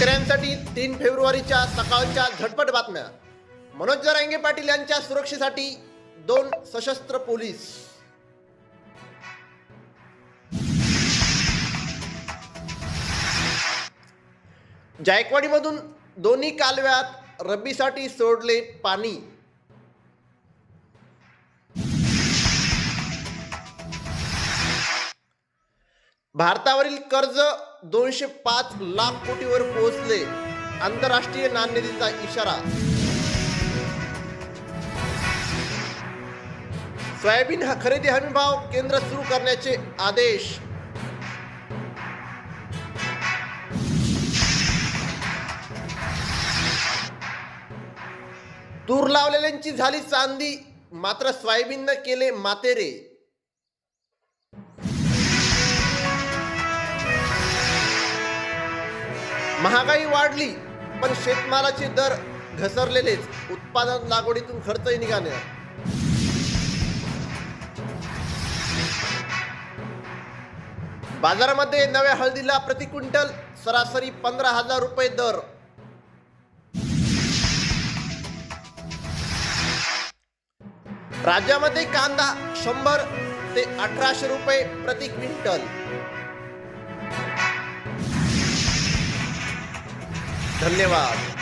शेतकऱ्यांसाठी तीन फेब्रुवारीच्या सकाळच्या झटपट बातम्या. मनोज जरांगे पाटील यांच्या सुरक्षेसाठी दोन सशस्त्र पोलीस. जायकवाडीमधून दोन्ही कालव्यात रब्बीसाठी सोडले पाणी. भारतावरील कर्ज दोनशे पाच लाख कोटीवर पोहोचले. आंतरराष्ट्रीय नाणेनिधीचा इशारा. सोयाबीन हा खरेदी हमी भाव केंद्र सुरू करण्याचे आदेश. तूर लावलेल्यांची झाली चांदी मात्र सोयाबीननं केले मातेरे. महागाई वाढली पण शेतमालाचे दर घसरलेलेच. उत्पादन लागवडीतून खर्चही निघाले. बाजारामध्ये नव्या हळदीला प्रति क्विंटल सरासरी पंधरा हजार रुपये दर. राज्यामध्ये कांदा शंभर ते अठराशे रुपये प्रति क्विंटल. धन्यवाद.